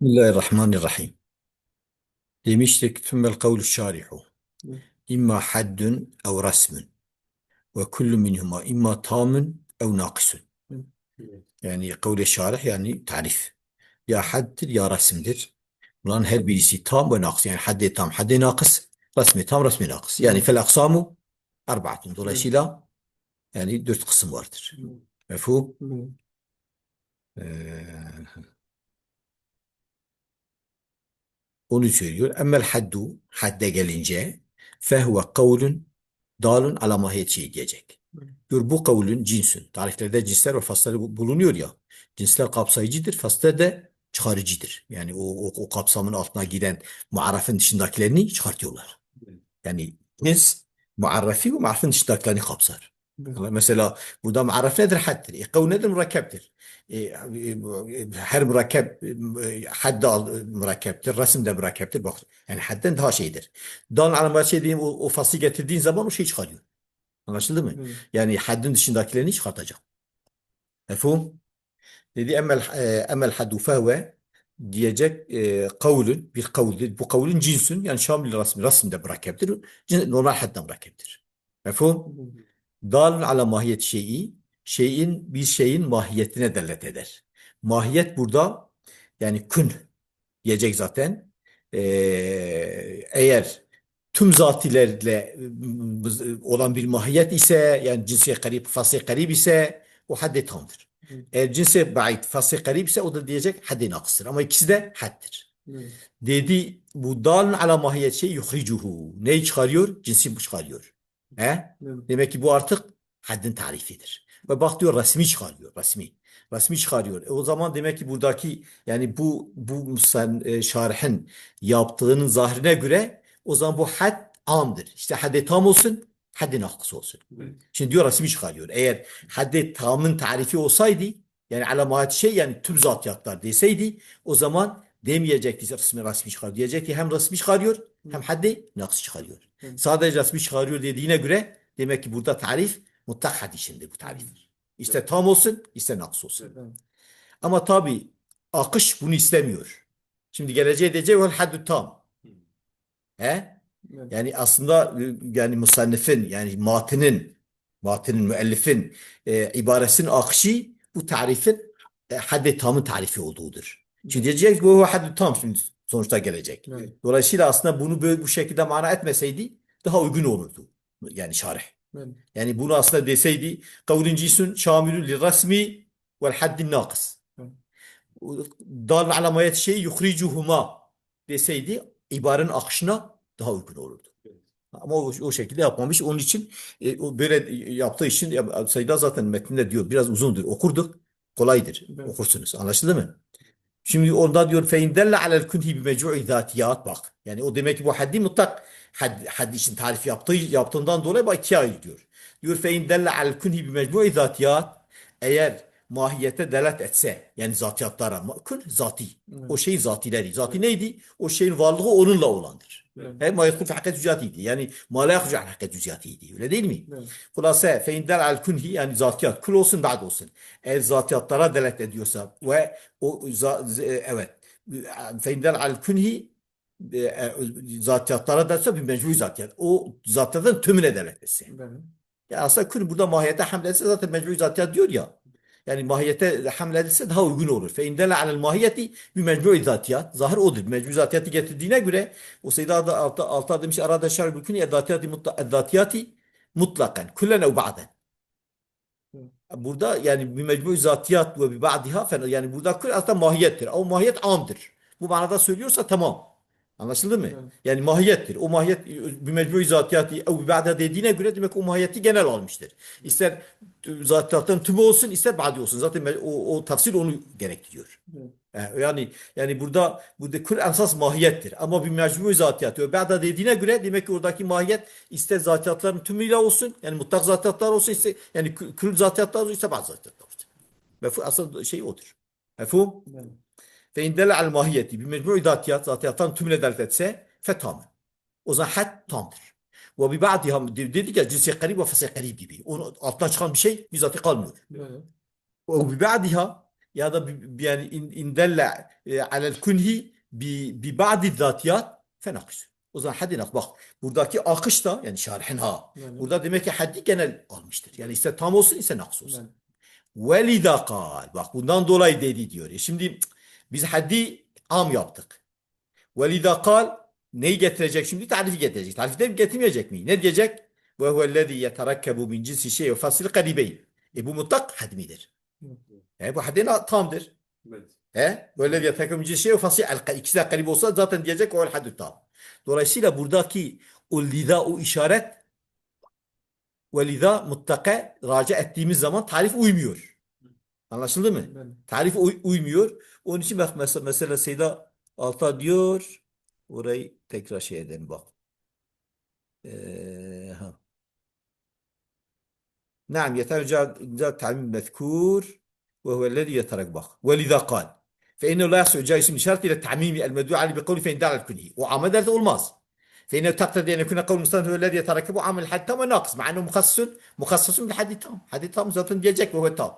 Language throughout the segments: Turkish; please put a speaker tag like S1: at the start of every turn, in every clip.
S1: بسم الله الرحمن الرحيم. يمشتك
S2: ثم
S1: القول الشارع إما حد أو رسم وكل منهما إما تام أو
S2: ناقص.
S1: يعني قول الشارع يعني تعريف. يا حد يا رسم در ولان هل بيسي تام وناقص يعني حد تام حد ناقص. رسم تام رسم ناقص. يعني في الأقسام أربعة. دولة يعني دورت قسم واردر مفهوم؟ آه. Onu söylüyor. Emmel haddu hadde gelince fehve kavlun dalun ala mahiyet şey diyecek. Diyor bu kavlun cinsün. Tariflerde cinsler ve fasları bu- bulunuyor ya. Cinsler kapsayıcıdır, faslar da çıkarıcıdır. Yani o, o, o kapsamın altına giden muarrafın dışındakilerini çıkartıyorlar. Yani cins muarrafi ve muarrafın dışındakilerini kapsar. Mesela burada muarraf nedir? Haddir. E, kavl nedir? Mürekkeptir. E, e, her mürekkep e, hadde al, mürekkeptir. Resim de mürekkeptir. Bak, yani hadden daha şeydir. Dal alamet şey diyeyim, o, o faslı getirdiğin zaman o şey çıkarıyor. Anlaşıldı mı? Yani haddin dışındakilerini çıkartacak. Mefhum? Dedi emel, e, emel haddu fehve diyecek e, kavlun bir kavldir. Bu kavlun cinsün yani şamil rasmi. Rasm de mürekkeptir. Cins, normal hadden mürekkeptir. Mefhum? Dalun ala mahiyet şeyi, şeyin bir şeyin mahiyetine delalet eder. Mahiyet burada yani kun diyecek zaten. Ee, eğer tüm zatilerle ıı, olan bir mahiyet ise yani cinsiye karib, fasih karib ise o haddi tamdır. Eğer cinsiye ba'id, fasih karib ise o da diyecek haddi nakıstır. Ama ikisi de haddir. Dedi bu dalun ala mahiyet şey yuhricuhu. Neyi çıkarıyor? Cinsi çıkarıyor. He? Demek ki bu artık haddin tarifidir. Ve bak diyor resmi çıkarıyor, resmi. Resmi çıkarıyor. E o zaman demek ki buradaki yani bu bu sen e, şarihin yaptığının zahrine göre o zaman bu had amdır. İşte haddi tam olsun, haddi nakıs olsun. Şimdi diyor resmi çıkarıyor. Eğer haddi tamın tarifi olsaydı yani alamat şey yani tüm zatiyatlar deseydi o zaman demeyecekti resmi resmi çıkarıyor. Diyecekti hem resmi çıkarıyor hem haddi nakıs çıkarıyor. Sadece resmi çıkarıyor dediğine göre demek ki burada tarif mutlak had içinde bu tarif. İşte tam olsun, ister naks olsun. Ama tabi akış bunu istemiyor. Şimdi geleceğe diyecek vel haddü tam. He? Yani aslında e, yani musannifin yani matinin matinin müellifin e, ibaresinin akışı bu tarifin e, haddi tamın tarifi olduğudur. Şimdi diyecek bu haddü tam şimdi sonuçta gelecek.
S2: Evet.
S1: Dolayısıyla aslında bunu böyle bu şekilde mana etmeseydi daha uygun olurdu. Yani şarih. Yani bunu aslında deseydi kavlun cisun şamilun li rasmi vel haddin nakıs. Dal alamayet şey yuhricuhuma deseydi ibarenin akışına daha uygun olurdu. Ama o, o şekilde yapmamış. Onun için e, o böyle yaptığı için ya, Sayıda zaten metninde diyor biraz uzundur. Okurduk. Kolaydır.
S2: Evet.
S1: Okursunuz. Anlaşıldı mı? Şimdi orada diyor fe in delle alel kunhi bi mecmu'i zatiyat bak. Yani o demek ki bu haddi mutlak had, haddi için tarif yaptığı yaptığından dolayı bak ikiye ayırıyor. Diyor fe in delle alel kunhi bi mecmu'i zatiyat eğer mahiyete delalet etse yani zatiyatlara kun zati. O şeyin zatileri. Zati neydi? O şeyin varlığı onunla olandır.
S2: Evet.
S1: Ma yedhul fi hakikat cüziyatiydi. Yani ma la yahrucu an cüziyatiydi. Öyle değil mi? Kulase fe in alel kunhi yani zatiyat. Kul olsun ba'd olsun. Eğer zatiyatlara delalet ediyorsa ve o evet fe in alel kunhi e, e, zatiyatlara derse bir mecbur zatiyat. O zatiyatın tümüne delalet etse. Ya aslında kun burada mahiyete hamledilse zaten mecbur zatiyat diyor ya. Yani mahiyete hamledilse daha uygun olur. Fe indele alel mahiyeti bir mecbur zatiyat. Zahir odur. Mecbur zatiyatı getirdiğine göre o Seyyid altta, altta, altta demiş arada şerh bükün edatiyati mutla- edatiyati mutlakan. Kullen ev ba'den. Burada yani bir mecbur zatiyat ve bir ba'diha yani burada kul aslında mahiyettir. O mahiyet amdır. Bu manada söylüyorsa tamam. Anlaşıldı mı?
S2: Evet.
S1: Yani mahiyettir. O mahiyet bir mecbur zatiyatı ev ba'da dediğine göre demek o mahiyeti genel almıştır. İster zatiyatın tümü olsun ister ba'di olsun. Zaten o, o tafsir onu gerektiriyor. E, Yani yani burada burada kul esas mahiyettir. Ama bir mecmu zatiyat ve ba'da dediğine göre demek ki oradaki mahiyet ister zatiyatların tümüyle olsun yani mutlak zatiyatlar olsun ister yani kül zatiyatlar olsun ister bazı zatiyatlar olsun. Mefhum asıl şey odur. Mefhum? Fe ve indele al mahiyeti bir mecbur zatiyat zatiyattan tümüne delalet etse fetamı. O zaman hat tamdır. Ve bir ba'diha dedik ya cinsi garib ve fese garib gibi. Onun alttan çıkan bir şey bizatı kalmıyor. Ve bir ba'diha ya da yani indelle alel kunhi bi, bi ba'di zatiyat fenaküsü. O zaman hadi bak buradaki akış da yani şarhin ha.
S2: Yani.
S1: Burada demek ki haddi genel almıştır. Yani ise tam olsun ise naks olsun.
S2: Yani.
S1: Velida kal. Bak bundan dolayı dedi diyor. E şimdi biz haddi am yaptık. Velida kal neyi getirecek şimdi? Tarifi getirecek. Tarifi de getirmeyecek mi? Ne diyecek? Huvellezî yeterakkebu min cinsi şey ve fasıl karibeyn. E bu mutlak had midir? E bu hadin tamdır.
S2: Evet.
S1: He? Böyle bir takım şey el ikisi de karib olsa zaten diyecek o el haddü tam. Dolayısıyla buradaki o lida o işaret ve lida mutlaka raca ettiğimiz zaman tarif uymuyor. Anlaşıldı mı?
S2: Yani-
S1: Tarif uy- uymuyor. Onun için bak mesela, mesela Seyda Alta diyor. Orayı tekrar şey edelim bak. Ee, ha. نعم يترجع تعميم المذكور وهو الذي يترك بخ ولذا قال فإنه لا يحصل جاء اسم شرط إلى التعميم المدعو عليه بقوله فإن دعا الكنه وعمد olmaz. فإنه تقتضي أن يكون قول المصنف هو الذي يتركبه عمل الحد تام وناقص مع أنه مخصص مخصص بالحد تام حد تام zaten diyecek وهو تام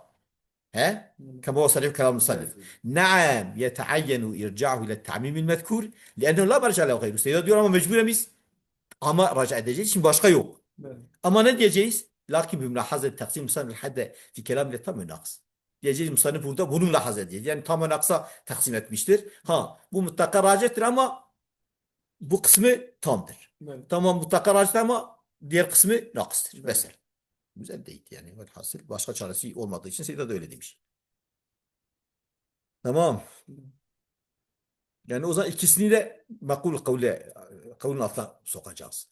S1: ها كما هو صريح كلام المصنف نعم يتعين إرجاعه إلى التعميم المذكور لأنه لا مرجع له غيره Seyda diyor ama mecbur miyiz? Ama raca edeceğiz. Şimdi başka yok.
S2: Yani-
S1: Ama ne diyeceğiz? Lakin bir mülahazı taksim musannif hadde fi kelamle tam naks. Diyeceğiz musannif burada bunu mülahaz edeceğiz. Yani tam naksa taksim etmiştir. Ha bu mutlaka racettir ama bu kısmı tamdır.
S2: Yani-
S1: Tamam mutlaka racettir ama diğer kısmı nakstır. Mesela. Güzel değil yani. Velhasıl başka çaresi olmadığı için Seyda da öyle demiş. Tamam. Yani o zaman ikisini de makul kavle, kavlun altına sokacağız.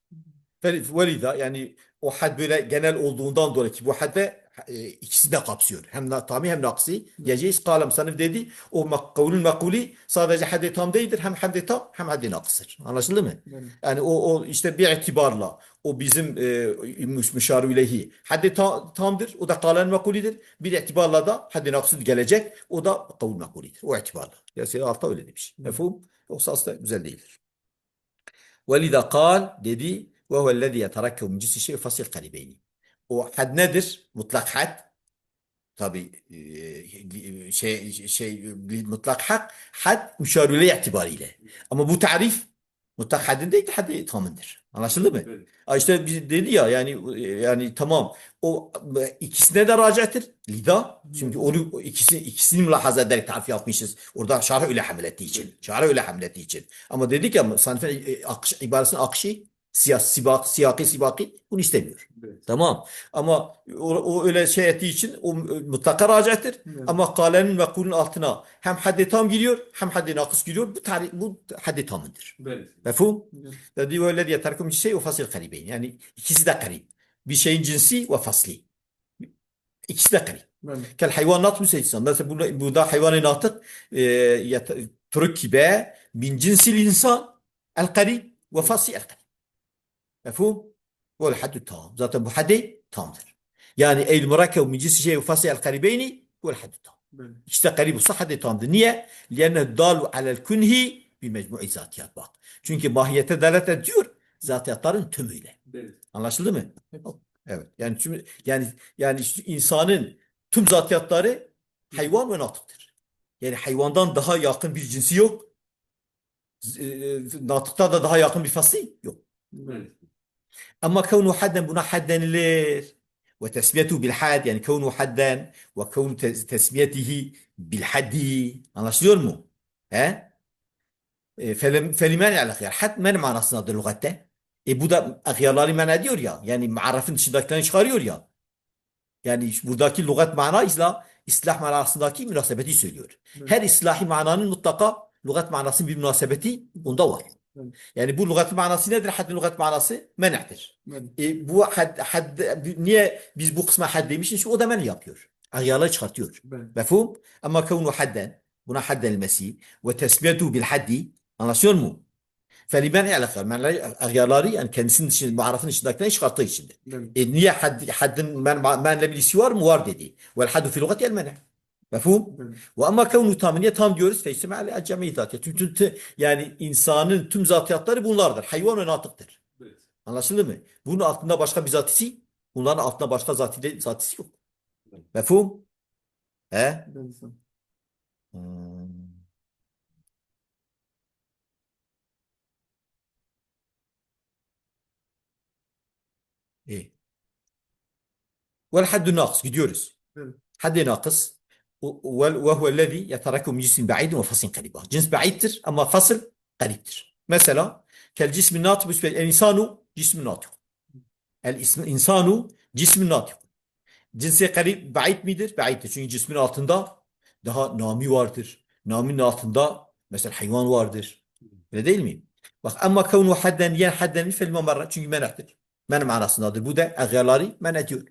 S1: Velida yani o had böyle genel olduğundan dolayı ki bu hadde e, ikisi de kapsıyor. Hem na- tami hem naksi. Diyeceğiz kalem sanıf dedi. O mak kavlun makuli sadece haddi tam değildir. Hem haddi tam hem haddi naksır. Anlaşıldı mı?
S2: Yani-
S1: Yani o, o işte bir itibarla o bizim e, müş- müşaru ileyhi haddi ta- tamdır. O da kalen makulidir. Bir itibarla da haddi naksır gelecek. O da kavul makulidir. O itibarla. Ya Seyyid Alta öyle demiş. Mefhum? Yoksa aslında güzel değildir. وَلِذَا قال dedi وَهُوَ الَّذِي يَتَرَكَّبُ مِنْ جِنْسِ الشَّيْءِ فَصِلْ قَرِبَيْنِ o had nedir? Mutlak had. Tabi şey, şey mutlak hak had müşarüle itibariyle. Ama bu tarif mutlak hadin değil haddi tamındır. Anlaşıldı mı?
S2: Evet.
S1: İşte biz dedi ya yani yani tamam o ikisine de raciattir. Lida. Çünkü onu ikisi ikisini mülahaza ederek tarif yapmışız. Orada şarh öyle hamle ettiği için. Şarh öyle hamle ettiği için. Ama dedik ya sanifin e, akış, ibaresinin akışı siyas, sibak, siyaki sibaki bunu istemiyor.
S2: Evet.
S1: Tamam. Ama o, o öyle şey ettiği için o mutlaka raciattir.
S2: Evet.
S1: Ama kalenin ve kulun altına hem haddi tam giriyor hem haddi nakıs giriyor. Bu tarih, bu haddi tamındır.
S2: Evet.
S1: Mefhum?
S2: Yani-
S1: Dedi öyle diye terkum şey ve fasil karibeyn. Yani ikisi de karib. Bir şeyin cinsi ve fasli. İkisi de karib.
S2: Yani-
S1: Kel hayvanat müseyyisan. Mesela burada, burada hayvanı natık e, turkibe min cinsil insan el karib ve fasli el karib. Mefhum? Ve haddü tam. Zaten bu haddi tamdır. Yani el murakkeb min cinsi şey fasli el karibeyni ve haddü tam. İşte karib olsa haddi tamdır. Niye? Lianne dalu alel kunhi bir mecmu'i zatiyat bak. Çünkü mahiyete delalet ediyor zatiyatların tümüyle.
S2: Evet.
S1: Anlaşıldı mı?
S2: Evet.
S1: Yani tüm, yani yani insanın tüm zatiyatları hayvan ve natıktır. Yani hayvandan daha yakın bir cinsi yok. Natıkta da daha yakın bir fasli yok.
S2: Evet.
S1: Ama kavnu hadden buna had denilir. Ve tesmiyetu bil had yani kavnu hadden ve kavnu tes- tesmiyetihi bil haddi. Anlaşılıyor mu? He? E, felem- Felimen yani ahyar. Had men manasındadır lügatte. E bu da ahyarları men ediyor ya. Yani marifin dışındakilerini çıkarıyor ya. Yani buradaki lügat mana isla, islah manasındaki münasebeti söylüyor.
S2: Evet.
S1: Her islahi mananın mutlaka lügat manasının bir münasebeti bunda var. يعني
S2: بو
S1: لغه المعنصي نادر حد لغه المعنصي ما نعتش بو حد حد ني بيز بو قسمة حد مش
S2: نشوف
S1: ده من يابيور اغيالا تشخطيور مفهوم؟ أما كونه حدا هنا حدا المسي وتسميته بالحد معنصي مو؟ فلبان على خير؟ من اغيالاري أن كان سن
S2: شي
S1: معرفني شي داكنا يشخطي شي ني حد حد من من لم يسوار موارد دي والحد في لغتي المنع. Mefhum? Ve ama kavnu tam niye tam diyoruz? Feysime ale cemi zatiyat. Tüm, tüm, yani insanın tüm zatiyatları bunlardır. Hayvan ve natıktır.
S2: Evet.
S1: Anlaşıldı mı? Bunun altında başka bir zatisi, bunların altında başka zatisi, zatisi yok. Mefhum? He?
S2: Yani-
S1: Hmm. İyi. Vel haddu nakıs gidiyoruz.
S2: Evet.
S1: Haddi nakıs ve huve yeterakum cisim ba'idin ve faslin kariba. Cins ba'iddir ama fasıl gariptir. Mesela kel cismin natık el insanu cismin natık. El insanu cismin natık. Cinsi garip ba'id midir? Ba'iddir. Çünkü cismin altında daha nami vardır. Naminin altında mesela hayvan vardır. Öyle değil mi? Bak ama kavnu hadden yen hadden fel memarra çünkü menahtir. Men manasındadır. Bu da agyarları men ediyor.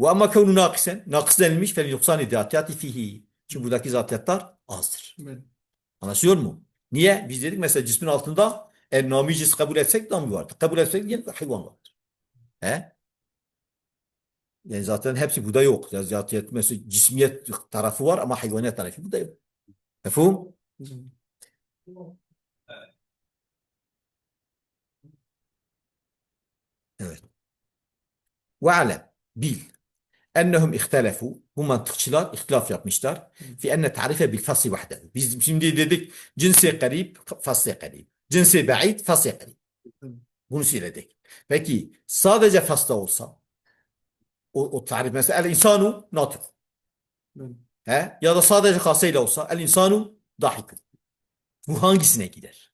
S1: Ve ama kavnu nakisen, nakıs denilmiş fel yoksan idatiyati fihi. Çünkü buradaki zatiyatlar azdır. Anlaşılıyor mu? Niye? Biz dedik mesela cismin altında en nami cis kabul etsek nami vardır. Kabul etsek yine hayvan vardır. He? Yani zaten hepsi burada yok. Zatiyet mesela cismiyet tarafı var ama hayvaniyet tarafı burada yok. Mefhum? Evet. Ve alem, bil. Ennehum ihtelefu. Bu mantıkçılar ihtilaf yapmışlar. Fi enne tarife bil fasli vahdehu. Biz şimdi dedik cinsi garip, fasli garip. Cinsi ba'id, fasli garip. Bunu söyledik. Peki sadece fasla olsa o, o tarif mesela el insanu natık. He? Ya da sadece kasayla olsa el insanu dahikun. Bu hangisine gider?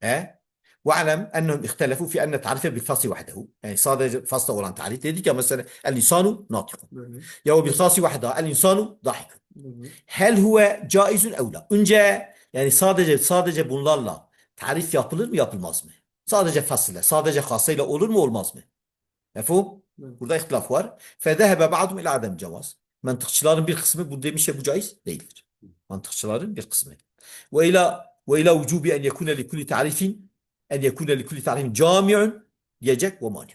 S1: He? واعلم انهم اختلفوا في ان تعريفه بالفصل وحده يعني tarif dedik ya mesela el insanu natikun ya o bilfası vahda el insanu dahikun hel huve caizun evla önce yani sadece sadece bunlarla tarif yapılır mı yapılmaz mı sadece fasla sadece hasıyla olur mu olmaz mı mefhum burada ihtilaf var fedehebe ba'dum ila adem cevaz mantıkçıların bir kısmı bu demiş ya bu caiz değildir mantıkçıların bir kısmı ve ila ve ila vücubi en yekune li kulli tarifin en yekune li kulli tarifin cami'un diyecek ve mani.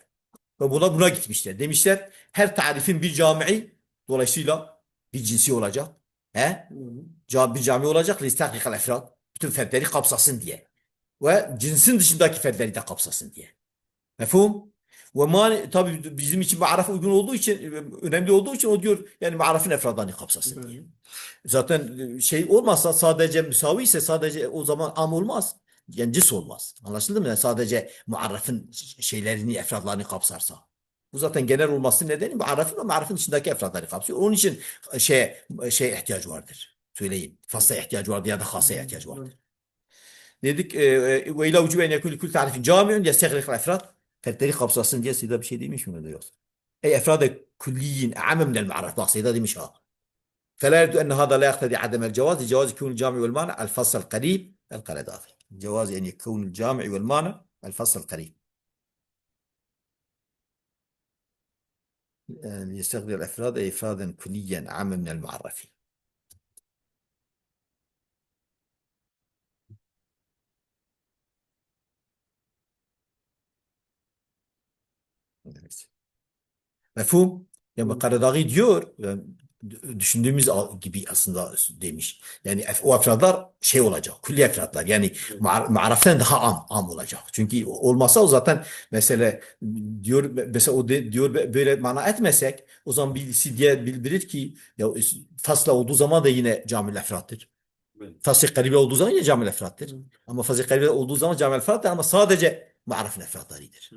S1: Ve buna buna gitmişler. Demişler her tarifin bir camii dolayısıyla bir cinsi olacak. He? Bir cami olacak. Listahkikal efrad. Bütün fertleri kapsasın diye. Ve cinsin dışındaki fertleri de kapsasın diye. Mefhum? Ve mani tabi bizim için ma'arafa uygun olduğu için önemli olduğu için o diyor yani ma'arafın efradlarını kapsasın diye. Zaten şey olmazsa sadece müsavi ise sadece o zaman am olmaz Yani cins olmaz. Anlaşıldı mı? Yani sadece muarrafın şeylerini, efradlarını kapsarsa. Bu zaten genel olması nedeni muarrafın ve muarrafın dışındaki efradları kapsıyor. Onun için şey şey ihtiyacı vardır. Söyleyeyim. Fasla ihtiyacı vardır ya da hasaya ihtiyacı vardır. Dedik e, e, ve ila vücube en yekul kul tarifin camiun yestegrikal efrad fertleri kapsasın diye Sida bir şey demiş mi? Diyor. Ey efrade külliyin a'ame minel muarraf. Bak Sida demiş ha. فلا يبدو أن هذا لا يقتضي عدم الجواز لجواز يكون الجامع والمانع الفصل القريب القرضافي جواز يعني أن يكون الجامع والمانع الفصل قريب آه، يستخدم الأفراد أي إفرادا كليا عاما من المعرفين مفهوم؟ يعني قرار ديور düşündüğümüz gibi aslında demiş. Yani o efradlar şey olacak, külli efradlar. Yani maraften daha am, am olacak. Çünkü olmasa o zaten mesela diyor mesela o de, diyor böyle mana etmesek o zaman birisi diye bildirir ki ya fasla olduğu zaman da yine camil efrattır. Fasıl garibe olduğu zaman yine camil efrattır. Ama fasıl garibe olduğu zaman camil efrattır ama sadece marafın efratlarıdır.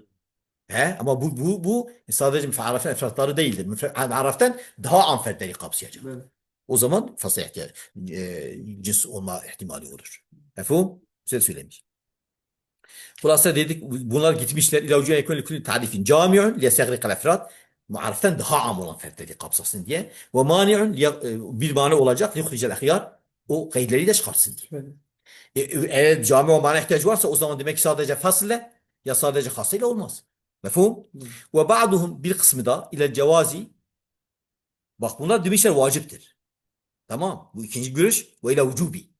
S1: He? Ama bu, bu, bu sadece müfearafın efratları değildir. Müfearaftan daha am fertleri kapsayacak.
S2: Evet.
S1: O zaman fasla ihtiyaç, e, cins olma ihtimali olur. Mefhum? Güzel söylemiş. Hulasa dedik bunlar gitmişler ila ucuya yekun likulli tarifin cami'un liyesegrikal efrat muariften daha am olan fertleri kapsasın diye ve mani'un liye- bir mani olacak liyuhricel ahyar o gayrleri de çıkarsın diye.
S2: Evet.
S1: E, eğer cami o mana ihtiyacı varsa o zaman demek ki sadece fasille ya sadece hasıyla olmaz. Mefhum? Ve ba'duhum bir kısmı da ile cevazi bak bunlar demişler vaciptir. Tamam. Bu ikinci görüş ve ile vücubi.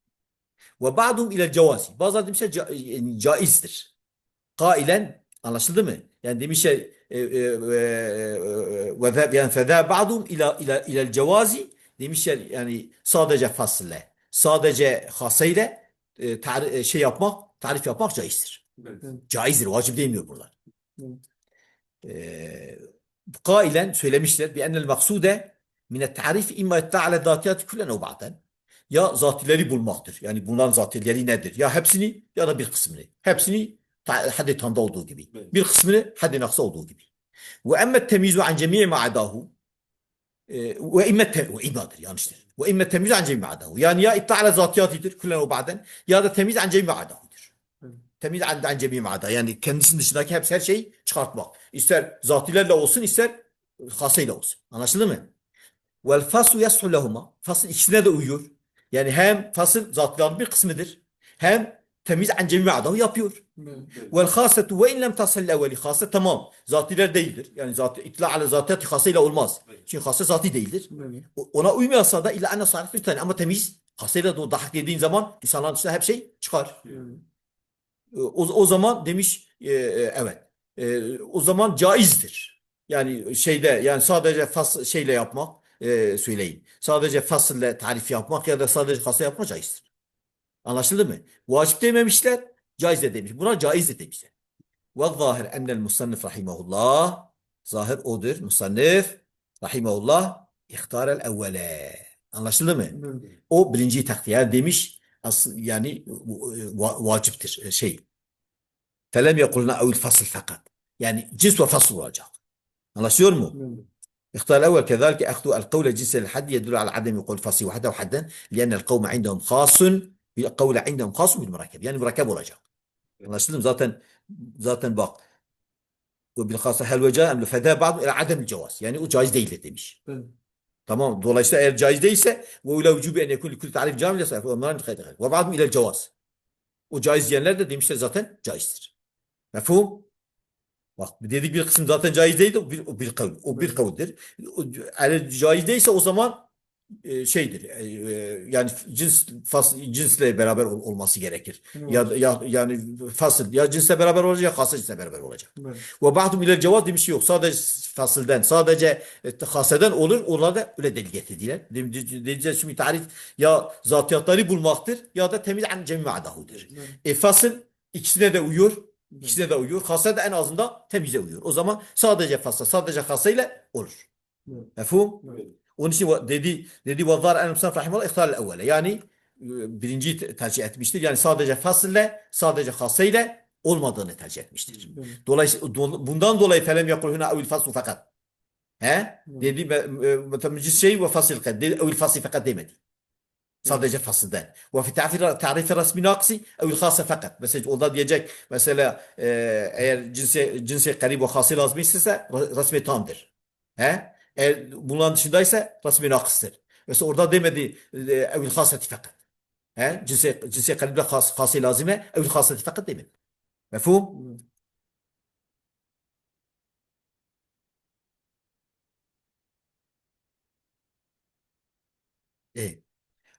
S1: Ve ba'duhum ile cevazi. Bazıları demişler ca- caizdir. Kailen anlaşıldı mı? Yani demişler e, e, e, ve yani fezâ ba'duhum ile ile ile cevazi demişler yani sadece fasille sadece hasayla e, şey yapmak tarif yapmak caizdir. Caizdir. Vacip değilmiyor bunlar.
S2: Evet.
S1: آه، قائلا سويلمشتر بأن المقصود من التعريف إما يتعالى ذاتيات كلنا وبعضا يا ذاتيلري بولماقدر يعني بولان ذاتيلري نادر يا هبسني يا دا بير هبسني حد تاندا olduğu gibi bir kısmını حد نقص olduğu gibi وأما التمييز عن جميع ما عداه آه، وإما وإبادر يعني وإما التمييز عن جميع ما عداه يعني يا اتعالى ذاتياتي كلنا وبعضا يا دا التمييز عن جميع ما عداه Temiz an, an cemii ma adahu. Yani kendisinin dışındaki hepsi her şeyi çıkartmak. İster zatilerle olsun ister hasıyla olsun. Anlaşıldı mı? Vel faslu yashu lehuma. Fasıl ikisine de uyuyor. Yani hem fasıl zatların bir kısmıdır. Hem temiz an cemii adahu yapıyor. Vel hasetu ve in lem tasıl evveli hase tamam. Zatiler değildir. Yani zati, itla ala zatiyati hasıyla olmaz. Çünkü hase zati değildir. Ona uymuyorsa da illa ene sarif bir tane ama temiz. Hasıyla da o dahak dediğin zaman insanların dışında hep şey çıkar. E, O, o zaman demiş e, e, evet. E, o zaman caizdir. Yani şeyde yani sadece fas şeyle yapmak e, söyleyin. Sadece fasılle tarif yapmak ya da sadece kasa yapmak caizdir. Anlaşıldı mı? Vacip dememişler, caiz de demiş. Buna caiz de demişler. Ve zahir ennel musannif rahimahullah zahir odur. Musannif rahimahullah ihtarel evvele. Anlaşıldı mı? O birinciyi takdir demiş. أصل يعني واجبتر شيء. فلم يقلنا أو الفصل فقط. يعني جس وفصل واجب الله شور مو نعم. اختار الأول كذلك أخذوا القول جس الحد يدل على عدم يقول فصل وحده وحدا لأن القوم عندهم خاص القول عندهم خاص بالمركب. يعني مركب ورجع الله سلم ذاتا ذاتا باق. وبالخاصة هل وجاء أم فذا بعض إلى عدم الجواز. يعني وجايز ديلة تمشي Tamam. Dolayısıyla eğer caiz değilse ve ila vücubi en yekun likul tarif cami yasaf ve onların kaydı. Ve ba'dum ilel cevaz. O caiz diyenler de demişler zaten caizdir. Mefhum? Bak dedik bir kısım zaten caiz değildi. O bir, o bir kavl. O bir kavuldir. Eğer caiz değilse o zaman şeydir. e, e, yani cins fas, cinsle beraber ol- olması gerekir. Ya, ya yani fasıl ya cinsle beraber olacak ya hassa cinsle beraber olacak. Ve ba'dum ilel cevaz demiş yok. Sadece fasılden, sadece e, haseden olur. Onlar da öyle delil getirdiler. Diyeceğiz şimdi tarif ya zatiyatları bulmaktır ya da temiz an cemmi adahudur. E fasıl ikisine de uyuyor. İkisine de uyuyor. Hassa da en azından temize uyuyor. O zaman sadece fasla, sadece hassa ile olur. Mefhum? Onun için dedi dedi vazzar en musannif rahimahullah ihtar evvele. Yani e, birinciyi te- tercih etmiştir. Yani sadece fasille, sadece hassa ile olmadığını tercih etmiştir. Dolayısıyla do- bundan dolayı felem yakul huna evil faslu fakat. He? Dedi mütemecis şey ve fasil kad. Dedi evil fasli fakat demedi. Sadece fasılden. Ve fi ta'rif ta'rif resmi naksi evil hassa fakat. Mesela orada diyecek mesela e, eğer cinsi cinsi karib ve hası lazım ise resmi tamdır. He? Eğer bunların dışındaysa rasmi nakıstır. Mesela orada demedi e, evül hasati fakat. He? Cinsiye, cinsiye kalibre has, hasi lazime evül hasati fakat demedi. Mefhum? Evet.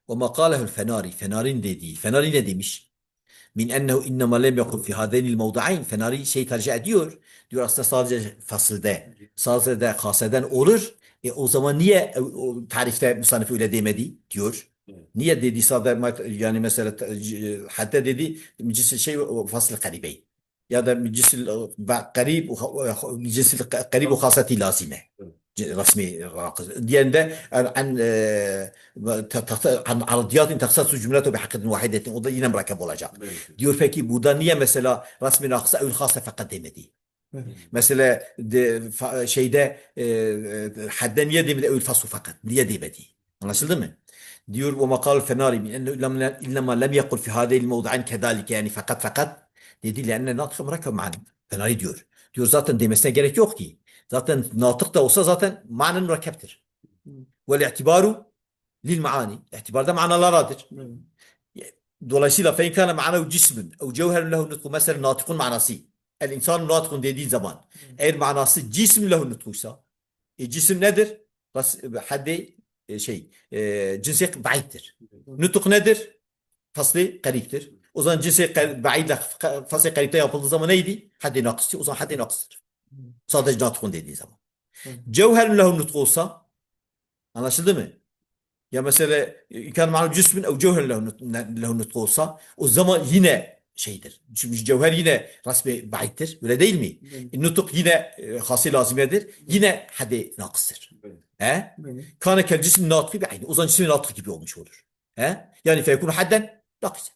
S1: Ve makalehu'l fenari. Fenarin dediği. Fenari ne demiş? Min ennehu innema lem yekun fi hazenil mevdain. Fenari şey tercih ediyor. Diyor aslında sadece fasılde, sadece haseden olur. E o zaman niye e, o tarifte musannif öyle demedi diyor. Niye dedi sadece yani mesela e, hatta dedi cisil şey fasıl karibey. Ya da cisil karib cisil karib o hasati lazime. رسمي راقص. ديان ده آه، عن آه، عن عرضيات تخصص جملته بحق واحدة وضينا مركب ولا جا ديور فاكي بودانية مثلا رسمي الراقص أو الخاصة فقط ديمدي مثلا شيء ده آه، حدا يدي من أول فصل فقط يدي بدي أنا سلمي ديور وما قال الفناري من أنه لم إنما لم يقل في هذه الموضعين كذلك يعني فقط فقط. يدي لأن ناقص مركب مع الفناري ديور. ديور ذاتا دي مثلا جريت يوقتي Zaten natık da olsa zaten manen mürekkeptir. Vel itibaru lil maani. İtibarda manalardır. Dolayısıyla fe in kana ma'anehu cismin ev cevherun lehu nutku mesela natıkun manası. El insan natıkun dediğin zaman eğer manası cism lehu nutkuysa e, cisim nedir? Haddi e, şey e, cinsiyet ba'iddir. Nutuk nedir? Faslı kariptir. O zaman cinsiyet ba'idle faslı karipte yapıldığı zaman neydi? Haddi nakıstı. O zaman haddi nakıstır. Sadece natkun dediği zaman. Cevherin lehum nutku olsa anlaşıldı mı? Ya mesela e, ikan ma'lum cismin ev cevherin lehum nutku olsa o zaman yine şeydir. Çünkü cevher yine rasmi baittir. Öyle değil mi? Evet. Nutuk yine e, hasi lazimedir. Yine hadi nakıstır. Evet. He? Evet. Kane kel cismin natkı bir aynı. O zaman cismin natkı gibi olmuş olur. He? Yani fekunu hadden
S2: nakıstır.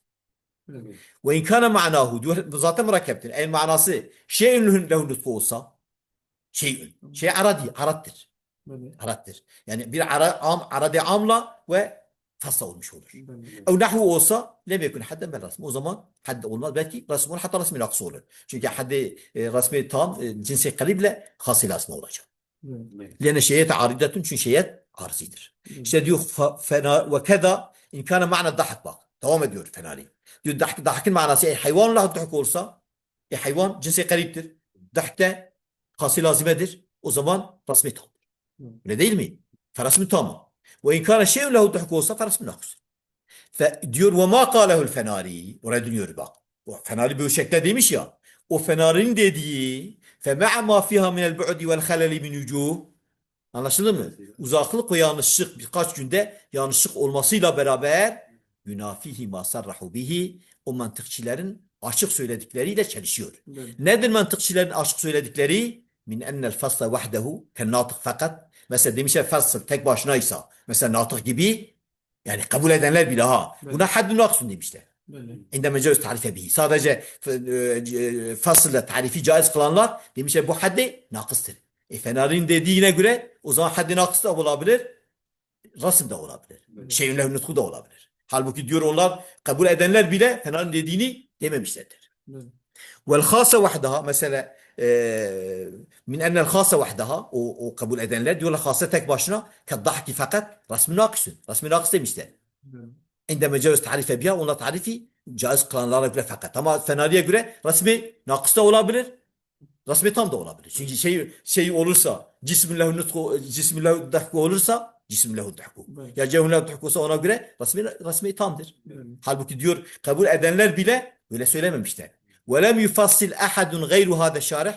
S1: Ve in kana ma'nahu zaten mürekkeptir. El manası şey'ün lehu nutku olsa şey'ün. Şey aradi, arattır. Arattır. Yani bir ara, am, aradi amla ve fasla olmuş olur. Ev nahvu olsa lem yekun hadden bel rasm. O zaman hadd olmaz. Belki rasm olur hatta rasmi naksı olur. Çünkü haddi e, rasmi tam e, cinsi karible hasi lasma olacak. Lene şeyet aridatun çünkü şeyet arzidir. İşte diyor fe- fena ve keda in kana ma'na dahak bak. Devam ediyor fenali. Diyor dahk, dahkın manası e, hayvan lahu dahk olsa e, hayvan cinsi kariptir. Dahkte hasi lazimedir. O zaman rasmi tam. Öyle değil mi? Ferasmi tamam. Ve in kana şeyun lehu dahk olsa ferasmi nakıs. Fe, diyor ve ma kâlehul fenari. Oraya dönüyor bak. O fenari bir şekilde demiş ya. O fenarin dediği vel halali min vucuh. Anlaşıldı mı? Uzaklık ve yanlışlık birkaç günde yanlışlık olmasıyla beraber yunafihi ma sarrahu bihi o mantıkçilerin açık söyledikleriyle çelişiyor.
S2: Evet.
S1: Nedir mantıkçilerin açık söyledikleri? Min ennel fasla vahdehu ken natık fakat. Mesela demişler fasl tek başınaysa. Mesela natık gibi yani kabul edenler bile ha.
S2: Evet.
S1: Buna haddun naksun demişler.
S2: Evet.
S1: İndeme caiz tarife bihi. Sadece f- e, fasılla tarifi caiz kılanlar demişler bu haddi nakıstır. E Fener'in dediğine göre o zaman haddi nakıs da olabilir. Rasım da olabilir.
S2: Evet.
S1: Lehü nutku da olabilir. Halbuki diyor onlar kabul edenler bile Fena'nın dediğini dememişlerdir.
S2: Vel
S1: hase vahdaha mesela e, min enel hase vahdaha o, o kabul edenler diyorlar hase tek başına kaddahki fakat rasmi nakisün. Rasmi nakis demişler. İnde mecavüz tarife biha onlar tarifi caiz kılanlara göre fakat. Ama Fenari'ye göre rasmi nakıs da olabilir. Rasmet tam da olabilir. Çünkü şey şey olursa cismillahu nutku cismillahu dahku olursa cismillahu dahku.
S2: Evet.
S1: Ya cevhullahu dahkusa ona göre rasmi, rasmi tamdır.
S2: Evet.
S1: Halbuki diyor kabul edenler bile böyle söylememişler. Ve lem yufassil ahadun gayru hada şarih.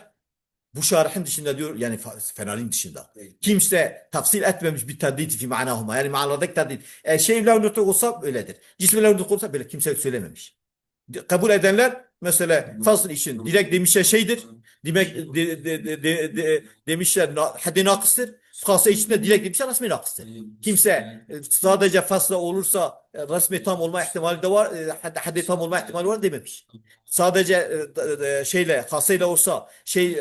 S1: Bu şarihin dışında diyor yani Fenani'nin dışında. Kimse tafsil etmemiş bir tadid fi manahuma. Yani manalardaki tadid. E, şey levh nutuk olsa öyledir. Cismi levh olsa böyle kimse söylememiş. Kabul edenler mesela fasıl için direkt demişler şeydir. Demek de, de, de, de, de- demişler haddi nakıstır. Fasa içinde direkt demişler resmi nakıstır. Kimse e, sadece fasla olursa e, resmi tam olma ihtimali de var, e, haddi, tam olma ihtimali var dememiş. Sadece şeyle, hasıyla olsa şey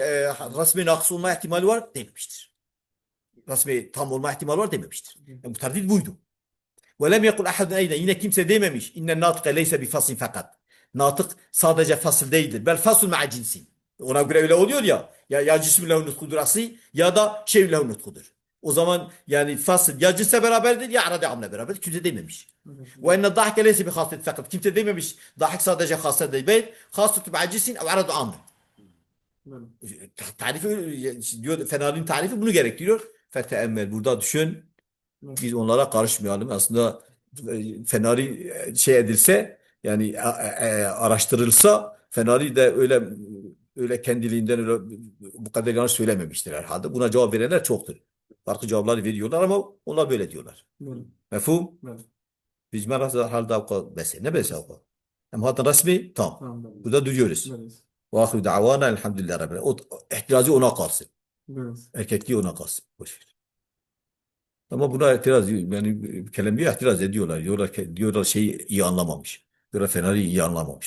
S1: resmi nakıs olma ihtimali var dememiştir. Resmi tam olma ihtimali var dememiştir. Yani bu terdit buydu. Ve lem yekul ahadun eyne yine kimse dememiş. İnnen natıka leyse bi faslin fakat. Natık sadece fasıl değildir. Bel fasıl ma'a cinsin. Ona göre öyle oluyor ya. Ya, ya cismi lehu nutkudur asli ya da şey lehu nutkudur. O zaman yani fasıl ya cinsle beraberdir ya arada amle beraberdir. Kimse dememiş. Ve enne dahke leyse bi haslet fakat. Kimse dememiş. Dahik sadece haslet değil. Bel haslet ma'a cinsin ev arada amle. Tarifi diyor Fenari'nin tarifi bunu gerektiriyor. Feteemmel burada düşün. Biz onlara karışmayalım. Aslında e, Fenari e, şey edilse yani e, araştırılsa Fenari de öyle öyle kendiliğinden öyle bu kadar yanlış söylememiştir herhalde. Buna cevap verenler çoktur. Farklı cevaplar veriyorlar ama onlar böyle diyorlar. Mefhum?
S2: Evet.
S1: Biz merhaba halde avka bese. Ne bese avka? Ama hatta resmi tam. Burada duruyoruz. Ve ahiru davana elhamdülillah rabbil. O ihtiracı ona kalsın. Erkekliği ona kalsın. Boş ver. Ama buna itiraz yani kelimeye itiraz ediyorlar. Diyorlar ki diyorlar şeyi iyi anlamamış. Diyorlar Fener'i iyi anlamamış.